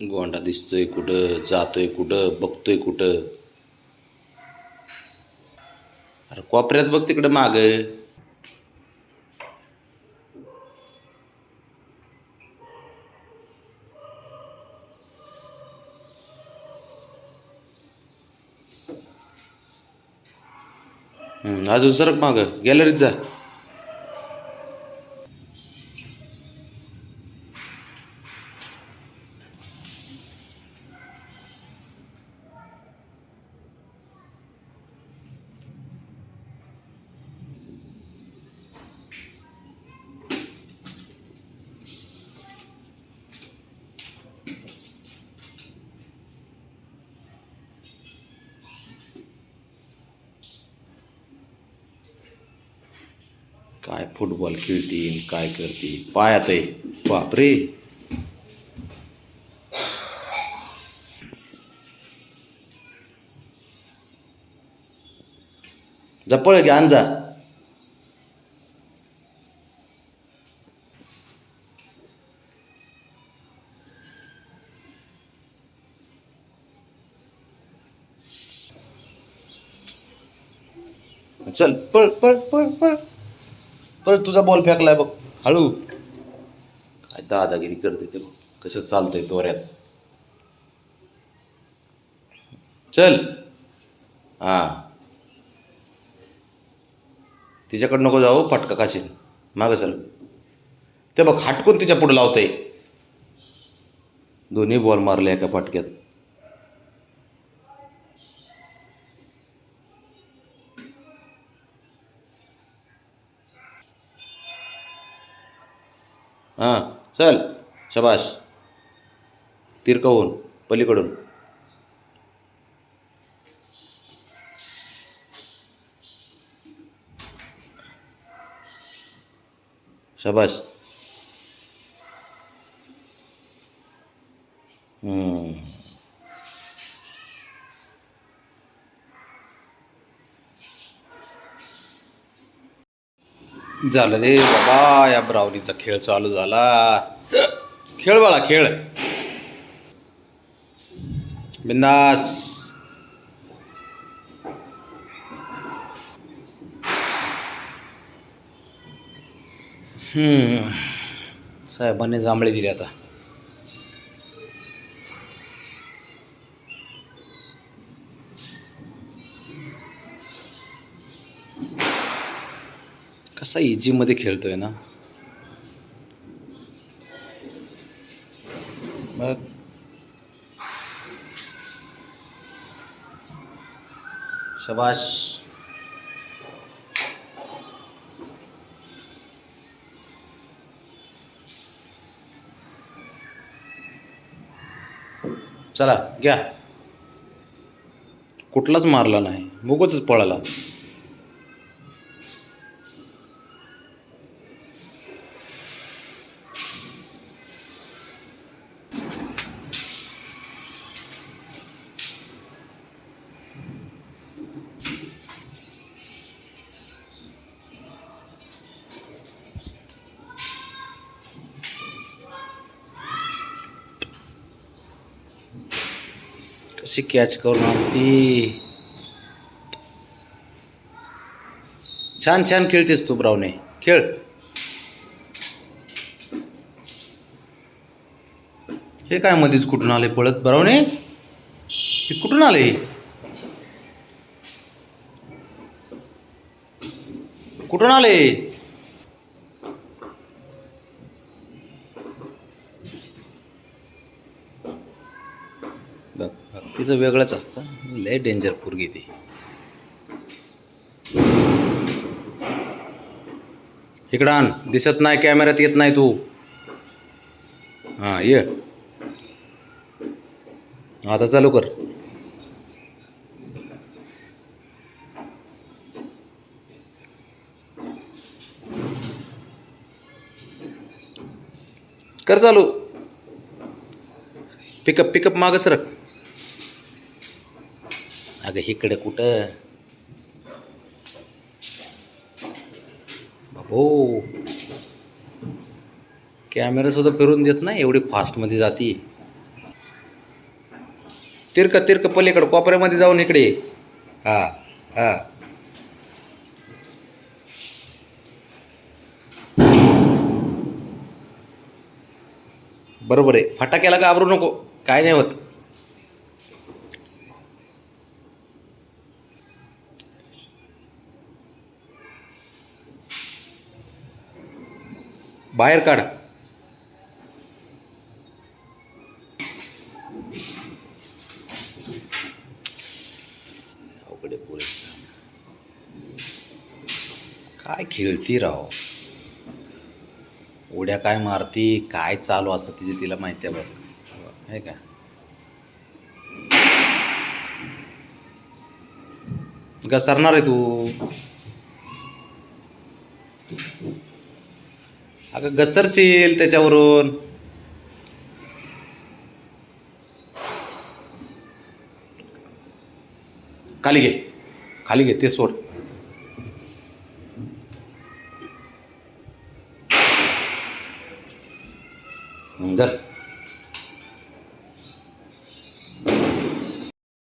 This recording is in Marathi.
गोंडा दिसतोय कुठं जातोय कुठं बघतोय कुठं? अरे कोपऱ्यात बघ तिकडं माग. अजून सरक माग. गॅलरीत जा. काय फुटबॉल खेळतील काय करतील पायात आहे. बापरे. जपळ घ्या जा चल पळ पळ पळ पळ. परत तुझा बॉल फेकलाय बघ. हळू. काय दादागिरी करते ते बघ. कसं चालतंय दोऱ्यात चल. हा. तिच्याकडं नको जाऊ फटका काशील मागं चल. ते बघ हटकून तिच्या पुढे लावतंय. दोन्ही बॉल मारले एका फटक्यात. हां चल शबास. तिरकहून पलीकडून. शबाश झालं रे बाबा या ब्रावलीचा खेळ चालू झाला. खेळ बाळा खेळ. बिंदास. हम्म. साहेबांनी जांभळे दिले आता. कसा इजीमध्ये खेळतोय ना? बघ. शबाश. चला घ्या. कुठलाच मारला नाही. मुगच पळाला. कशी कॅच करून आणती. छान छान खेळतेस तू ब्रावणे खेळ. हे काय मध्येच कुठून आले पळत ब्रावणे हे कुठून आले? कुठून आले बघ बघ, तिचं वेगळंच असतं. लय डेंजर पोरगी ती. इकडं आण. दिसत नाही कॅमेऱ्यात येत नाही तू. हां ये. आता चालू कर. कर चालू. पिकअप पिकअप मागं सरक. अगं इकडे कुठं? हो कॅमेरा सुद्धा फिरून देत नाही एवढी फास्टमध्ये जाती. तिरक तिरक पलीकडं कोपऱ्यामध्ये जाऊन इकडे. हा हा. बरोबर आहे. फटाक्याला घाबरू नको. काय नाही होत. बाहेर काढ. काय खेळती राव? उड्या काय मारती? काय चालू असतं तिचे तिला माहिती आहे बघ. आहे का? घसरणार आहे तू. अगं घसरशील त्याच्यावरून. खाली घे. खाली घे ते सोड.